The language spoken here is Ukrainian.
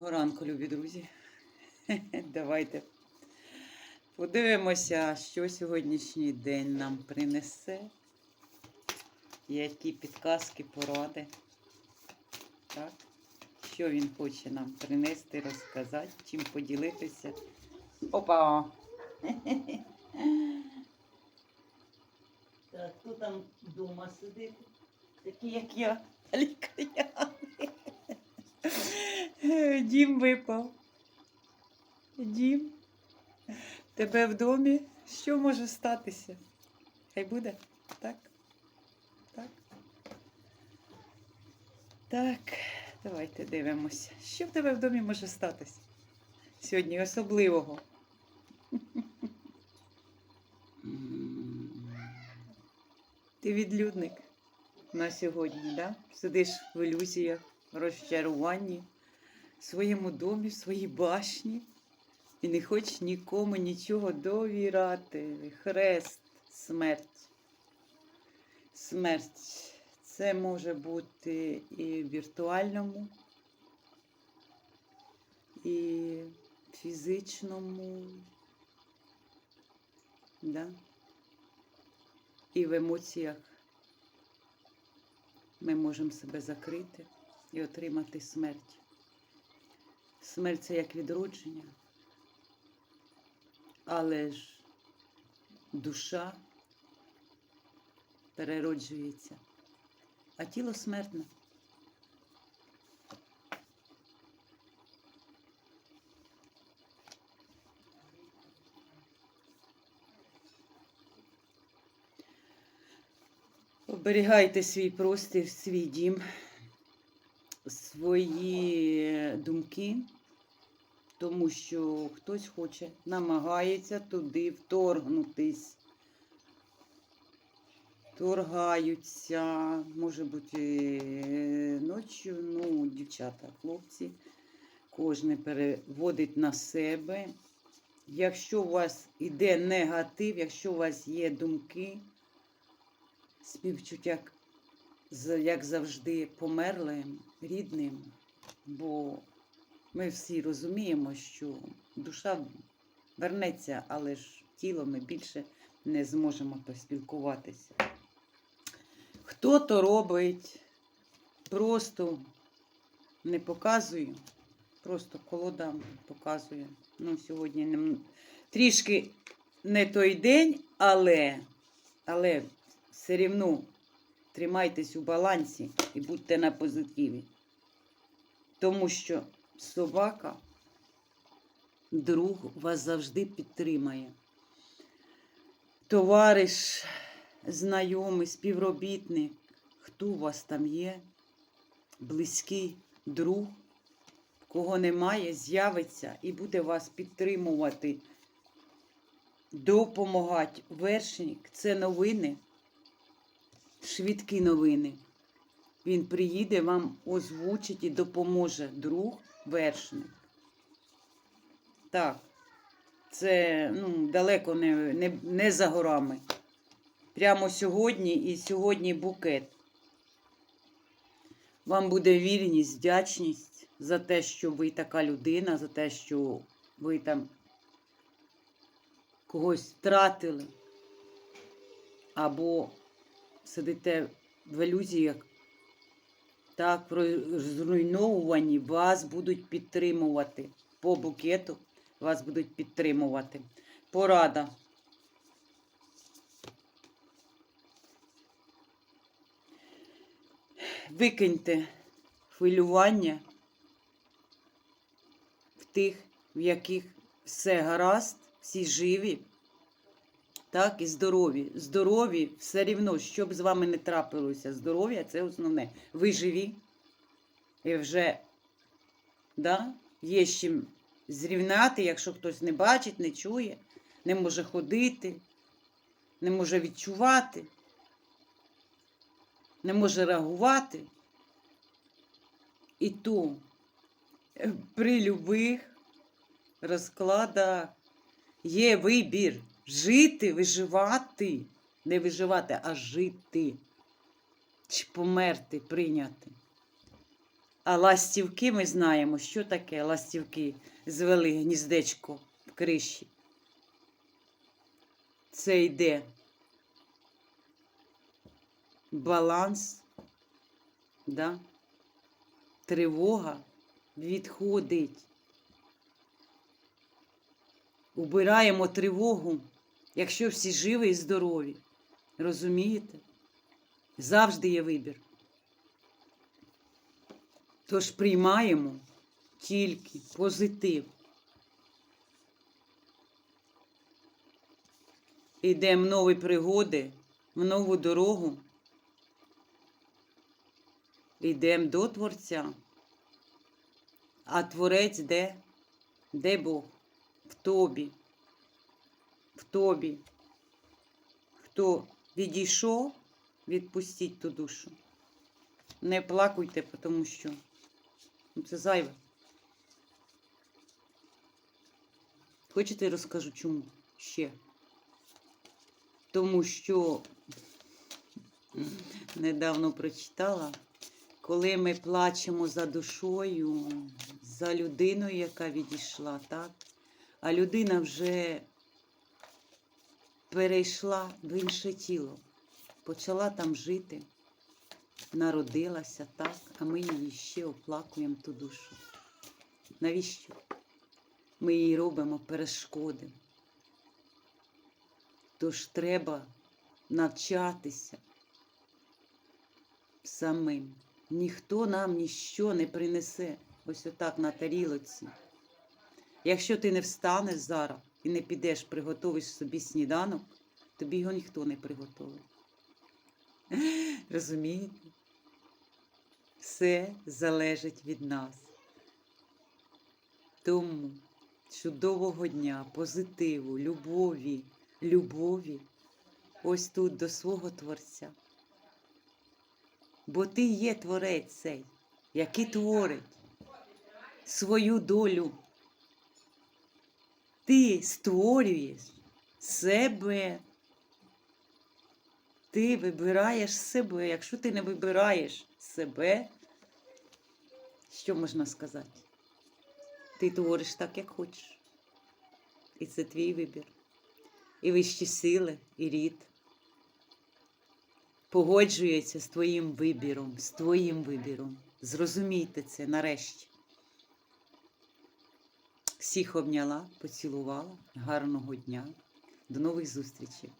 Ранку, любі друзі. Давайте подивимося, що сьогоднішній день нам принесе. Які підказки, поради. Так? Що він хоче нам принести, розказати, чим поділитися. Опа! Так, хто там вдома сидить? Такі, як я, лікаряни. Дім випав. Дім. Тебе в домі. Що може статися? Хай буде? Так? Так? Так, давайте дивимося. Що в тебе в домі може статися? Сьогодні особливого. Ти відлюдник на сьогодні, да? Сидиш в ілюзіях, розчаруванні, в своєму домі, в своїй башні. І не хочеш нікому нічого довіряти. Хрест, смерть. Смерть. Це може бути і в віртуальному, і фізичному, да? і в емоціях. Ми можемо себе закрити і отримати смерть. Смерть це як відродження, але ж душа перероджується, а тіло смертне. Оберігайте свій простір, свій дім, свої думки, тому що хтось хоче, намагається туди вторгнутись. Торгаються, може бути ночі, ну, дівчата, хлопці, кожен переводить на себе. Якщо у вас іде негатив, якщо у вас є думки, співчуття, як завжди, померлим, рідним, бо ми всі розуміємо, що душа вернеться, але ж тіло ми більше не зможемо поспілкуватися. Хто то робить, просто не показую, просто колода показує. Ну, сьогодні не, трішки не той день, але, але все рівно тримайтесь у балансі і будьте на позитиві. Тому що собака, друг вас завжди підтримає. Товариш, знайомий, співробітник, хто у вас там є, близький друг, кого немає, з'явиться і буде вас підтримувати, допомагати. Вершник це новини швидкі новини. Він приїде, вам озвучить і допоможе друг вершник. Так, це ну, далеко не, не, не за горами. Прямо сьогодні і сьогодні букет. Вам буде вірність, вдячність за те, що ви така людина, за те, що ви там когось втратили. Або сидите в ілюзіях, так, в зруйновані, вас будуть підтримувати. По букету вас будуть підтримувати. Порада. Викиньте хвилювання в тих, в яких все гаразд, всі живі так, і здорові. Здорові все рівно, що б з вами не трапилося. Здоров'я це основне. Ви живі. І вже да, є з чим зрівняти, якщо хтось не бачить, не чує, не може ходити, не може відчувати, не може реагувати. І то е, при любих розкладах є вибір жити, виживати, не виживати, а жити. Чи померти, прийняти. А ластівки ми знаємо, що таке ластівки звели гніздечко в криші. Це йде баланс, да? тривога відходить. Убираємо тривогу, якщо всі живі і здорові. Розумієте? Завжди є вибір. Тож приймаємо тільки позитив. Йдемо в нові пригоди, в нову дорогу. Йдемо до Творця. А Творець де? Де Бог? В тобі. В тобі. Хто відійшов, відпустіть ту душу. Не плакуйте, тому що ну, це зайве. Хочете, я розкажу чому ще? Тому що недавно прочитала, коли ми плачемо за душою, за людиною, яка відійшла, так? А людина вже перейшла в інше тіло, почала там жити, народилася, так, а ми її ще оплакуємо ту душу. Навіщо? Ми їй робимо перешкоди. Тож треба навчатися самим. Ніхто нам ніщо не принесе ось отак на тарілоці. Якщо ти не встанеш зараз і не підеш, приготовиш собі сніданок, тобі його ніхто не приготовить. Розумієте? Все залежить від нас. Тому чудового дня, позитиву, любові, любові ось тут до свого Творця. Бо ти є творець цей, який творить свою долю. Ти створюєш себе. Ти вибираєш себе. Якщо ти не вибираєш себе, що можна сказати? Ти твориш так, як хочеш. І це твій вибір. І вищі сили, і рід погоджується з твоїм вибіром, з твоїм вибіром. Зрозумійте це нарешті. Всіх обняла, поцілувала. Гарного дня. До нових зустрічей.